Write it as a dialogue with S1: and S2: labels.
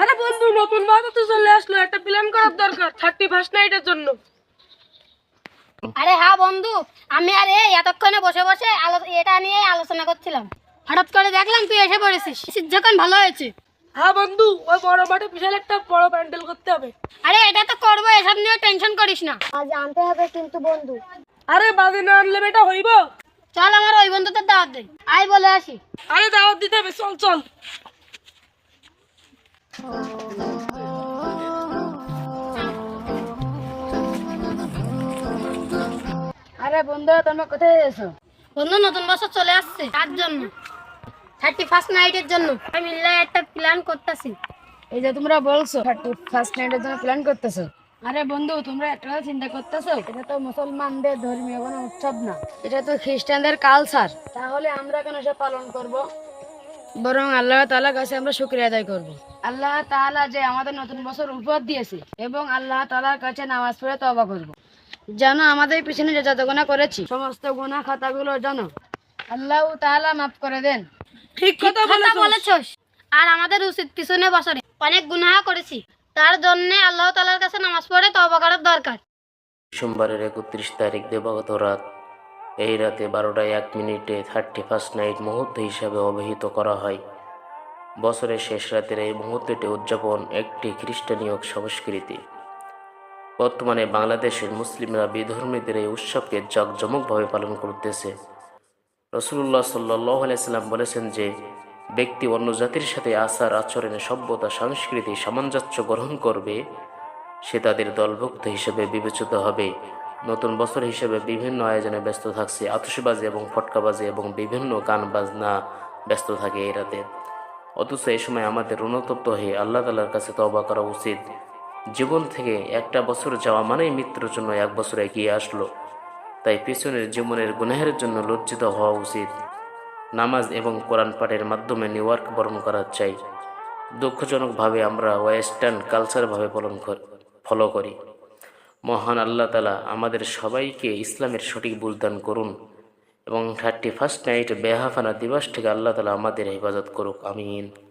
S1: আরে বন্ধু নতুন বাবা তো চলে আসলো। একটা প্ল্যান করার দরকার থার্টি ফার্স্ট নাইটের জন্য।
S2: আরে হ্যাঁ বন্ধু আমি আর এই এতক্ষণে বসে বসে এটা নিয়ে আলোচনা করছিলাম। হঠাৎ করে দেখলাম তুই এসে পড়েছিস। যখন ভালো হয়েছে?
S1: হ্যাঁ বন্ধু ওই বড় মাঠে বিশাল একটা বড় প্যান্ডেল করতে হবে।
S2: আরে এটা তো করব এসব নিয়ে টেনশন করিস না। আজ আনতে হবে কিন্তু বন্ধু।
S1: আরে বাদে না আনলে বেটা হইব?
S2: চল আমার ওই বন্ধুদের দাওয়াত দে। আয় বলে আসি।
S1: আরে দাওয়াত দিতে হবে চল চল।
S2: আরে বন্ধু তুমি কোথায় এসো বন্ধু নতুন বছর চলে আসছে তার জন্য? থার্টি ফার্স্ট নাইটের জন্য। আমি মিল্লা একটা প্ল্যান করতেছি।
S3: এই যে তোমরা বলছো থার্টি ফার্স্ট নাইটের জন্য প্ল্যান করতেছো। আরে বন্ধু তোমরা একটা কথা চিন্তা করতেছো? এটা তো মুসলমানদের ধর্মীয় কোনো উৎসব না। এটা তো খ্রিস্টানদের কালচার তাহলে আমরা কেন সে পালন করব? বরং আল্লাহ তাআলার কাছে আমরা শুকরিয়া আদায় করব। আল্লাহ তাআলা যে আমাদের নতুন বছর উপহার দিয়েছে এবং আল্লাহ তালার কাছে নামাজ পড়ে তওবা করব। যেন আমাদের পিছনে যে যত গুনাহ করেছি। সমস্ত গুনাহ খাতাগুলো যেন আল্লাহ তাআলা মাফ করে দেন।
S1: ঠিক কথা বলেছ।
S2: বলেছস। আর আমাদের উচিত পিছনে বছরে অনেক গুনাহ করেছি। তার জন্য আল্লাহ তালার কাছে নামাজ পড়ে তওবা করার দরকার।
S4: ডিসেম্বরের একত্রিশ তারিখ দিবাগত রাত এই রাতে বারোটায় এক মিনিটে থার্টি ফার্স্ট নাইট মুহূর্ত হিসাবে অভিহিত করা হয়। বছরের শেষ রাতের এই মুহূর্তটি উদযাপন একটি খ্রিস্টানীয় সংস্কৃতি। বর্তমানে বাংলাদেশের মুসলিমরা বিধর্মীদের এই উৎসবকে জাঁকজমকভাবে পালন করতেছে। রসুল্লাহ সাল্লাহ আলাইসাল্লাম বলেছেন যে, ব্যক্তি অন্য জাতির সাথে আচার আচরণে, সভ্যতা, সংস্কৃতি, সামঞ্জস্য গ্রহণ করবে, সে তাদের দলভুক্ত হিসেবে বিবেচিত হবে। নতুন বছর হিসেবে বিভিন্ন আয়োজনে ব্যস্ত থাকছে। আতসবাজি এবং ফটকাবাজি এবং বিভিন্ন গান বাজনা ব্যস্ত থাকে এই রাতে। অথচ এই সময় আমাদের অনুতপ্ত হয়ে আল্লাহ তালার কাছে তবা করা উচিত। জীবন থেকে একটা বছর যাওয়া মানেই মৃত্যুর জন্য এক বছর এগিয়ে আসলো। তাই পেছনের জীবনের গুনাহের জন্য লজ্জিত হওয়া উচিত। নামাজ এবং কোরআন পাঠের মাধ্যমে নিউইয়র্ক বরণ করা চাই। দুঃখজনকভাবে আমরা ওয়েস্টার্ন কালচারভাবে পালন কর ফলো করি। মহান আল্লাহ তালা আমাদের সবাইকে ইসলামের সঠিক বুলদান করুন এবং থার্টি ফার্স্ট নাইট বেহাফানা দিবস থেকে আল্লাহ তালা আমাদের হেফাজত করুক, আমিন।